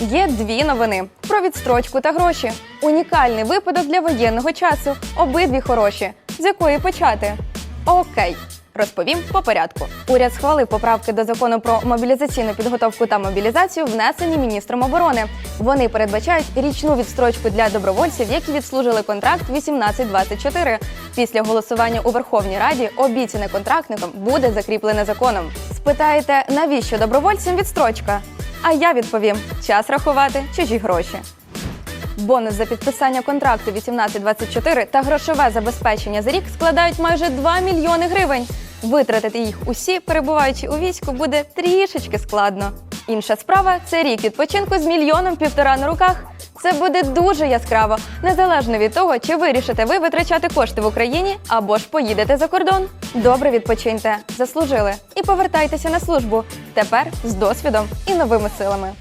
Є дві новини про відстрочку та гроші. Унікальний випадок для воєнного часу. Обидві хороші. З якої почати? Окей. Розповім по порядку. Уряд схвалив поправки до закону про мобілізаційну підготовку та мобілізацію, внесені міністром оборони. Вони передбачають річну відстрочку для добровольців, які відслужили контракт 18-24. Після голосування у Верховній Раді обіцяне контрактникам буде закріплене законом. Спитаєте, навіщо добровольцям відстрочка? А я відповім: час рахувати чужі гроші. Бонус за підписання контракту 1824 та грошове забезпечення за рік складають майже 2 мільйони гривень. Витратити їх усі, перебуваючи у війську, буде трішечки складно. Інша справа це рік відпочинку з мільйоном півтора на руках. Це буде дуже яскраво, незалежно від того, чи вирішите ви витрачати кошти в Україні або ж поїдете за кордон. Добре відпочиньте, заслужили і повертайтеся на службу. Тепер з досвідом і новими силами.